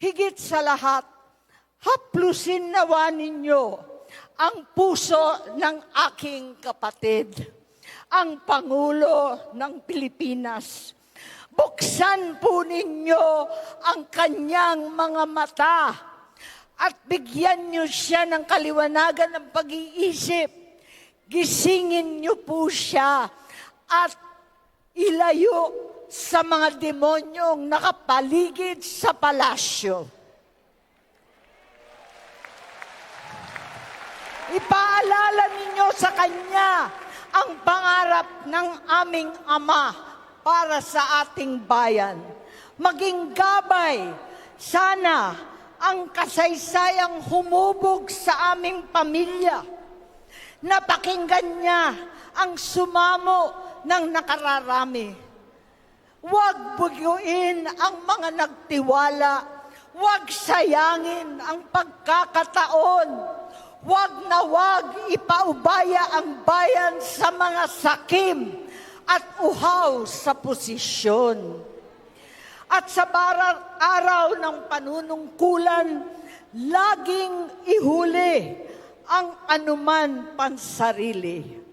Higit sa lahat, haplusin nawa ninyo ang puso ng aking kapatid, ang Pangulo ng Pilipinas. Buksan po ninyo ang kanyang mga mata at bigyan niyo siya ng kaliwanagan ng pag-iisip. Gisingin niyo po siya at ilayo sa mga demonyong nakapaligid sa palasyo. Ipaalala ninyo sa Kanya ang pangarap ng aming Ama para sa ating bayan. Maging gabay, sana ang kasaysayang humubog sa aming pamilya. Napakinggan niya ang sumamo ng nakararami. Huwag bugyuin ang mga nagtiwala. Huwag sayangin ang pagkakataon. Huwag na huwag ipaubaya ang bayan sa mga sakim at uhaw sa posisyon. At sa barar araw ng panunungkulan, laging ihuli ang anuman pansarili.